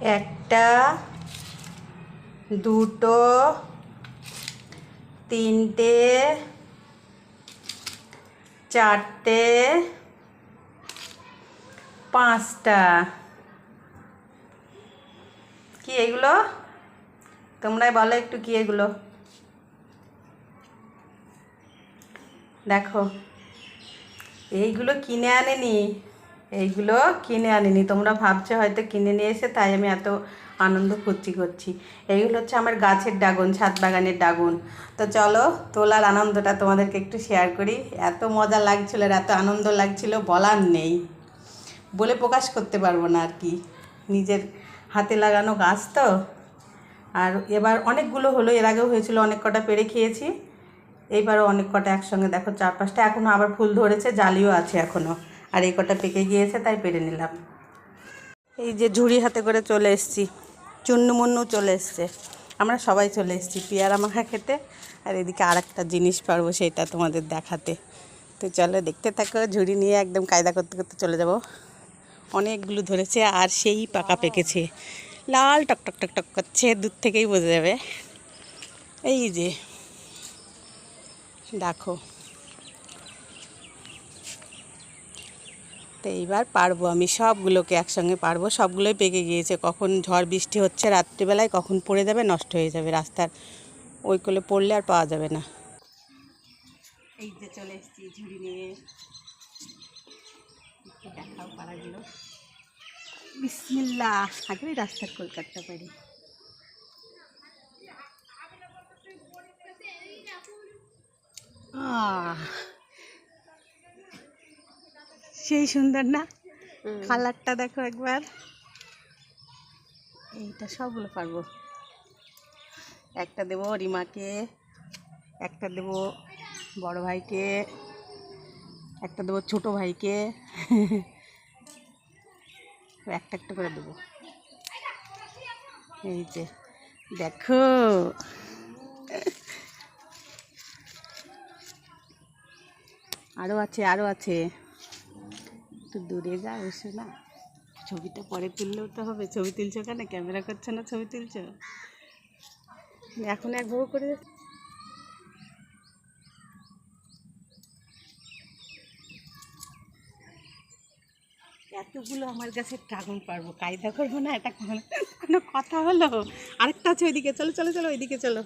একটা, দুটো, তিনটে, চারটে, পাঁচটা। কি এগুলো? তোমরাই বলো একটু কি এগুলো? দেখো, এইগুলো কিনে আনেনি। এইগুলো কিনে আনিনি। তোমরা ভাবছ হয়তো কিনে নিয়ে এসে তাই আমি এত আনন্দ ফুর্তি করছি। এইগুলো হচ্ছে আমার গাছের ডাগন, ছাদ বাগানের ডাগন। তো চলো তোলার আনন্দটা তোমাদেরকে একটু শেয়ার করি। এত মজা লাগছিল আর এত আনন্দ লাগছিল বলার নেই। বলে প্রকাশ করতে পারব না আর কি। নিজের হাতে লাগানো গাছ তো। আর এবার অনেকগুলো হলো, এর আগেও হয়েছিল, অনেক কটা পেরে খেয়েছি। এইবারও অনেক কটা একসঙ্গে। দেখো চার পাঁচটা এখনও আবার ফুল ধরেছে, জালিও আছে এখনও আর এই কটা পেকে গিয়েছে, তাই পেরে নিলাম। এই যে ঝুড়ি হাতে করে চলে এসেছি, চুন্নু মুন্নু চলে এসছে। আমরা সবাই চলে এসেছি, পেয়ারা মাখা খেতে। আর এদিকে আর একটা জিনিস পারব, সেটা তোমাদের দেখাতে। তো চলো দেখতে থাকো, ঝুড়ি নিয়ে একদম কায়দা করতে করতে চলে যাব। অনেকগুলো ধরেছে, আর সেই পাকা পেকেছে। লাল টক টক টক টক করছে, দূর থেকেই বোঝা যাবে। এই যে, দেখো। তো এইবার পারব, আমি সবগুলোকে একসঙ্গে পারব। সবগুলোই পেকে গিয়েছে। কখন ঝড় বৃষ্টি হচ্ছে রাত্রিবেলায়, কখন পড়ে যাবে, নষ্ট হয়ে যাবে রাস্তার। ওই কোলে পড়লে আর পাওয়া যাবে না। এই যে চলে এসেছি ঝুড়ি নিয়ে। দেখাও বিসমিল্লা আগেই রাস্তার কলকাতা পারি আহ সেই সুন্দর না? কালারটা দেখো একবার। এইটা সবগুলো পারব। একটা দেবো রিমাকে একটা দেবো বড় ভাইকে একটা দেবো ছোট ভাইকে। একটা একটা করে দেবো। এই যে দেখো। আরও আছে আরও আছে। একটু দূরে যা বসে না। ছবিটা পরে তুললেও তো হবে। ছবি তুলছো কেন? ক্যামেরা করছ না ছবি তুলছো? এখন এক ভোগ করে এতগুলো আমার কাছে ড্রাগন পারব। কায়দা করব না, এটা কোনো কোনো কথা হলো? আরেকটা আছে ওইদিকে, চলো চলো চলো, ওইদিকে চলো।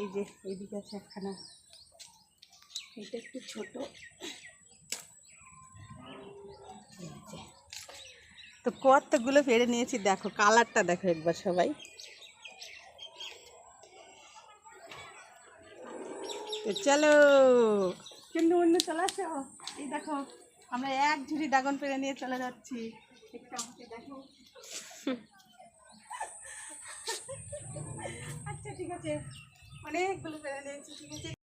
এই যে, এইদিকে আছে একখানা। এটা একটু ছোট এই যে। তো কতগুলো ফেরে নিয়েছি, দেখো, কালারটা দেখো একবার সবাই। তো চলো। কিন্তু অন্য চলে আসো। এই দেখো, আমরা এক ঝুড়ি ড্রাগন পেরে নিয়ে চলে যাচ্ছি। একটু আমাকে দেখো। আচ্ছা ঠিক আছে। অনেকগুলো পেরে নিয়েছি, ঠিক আছে।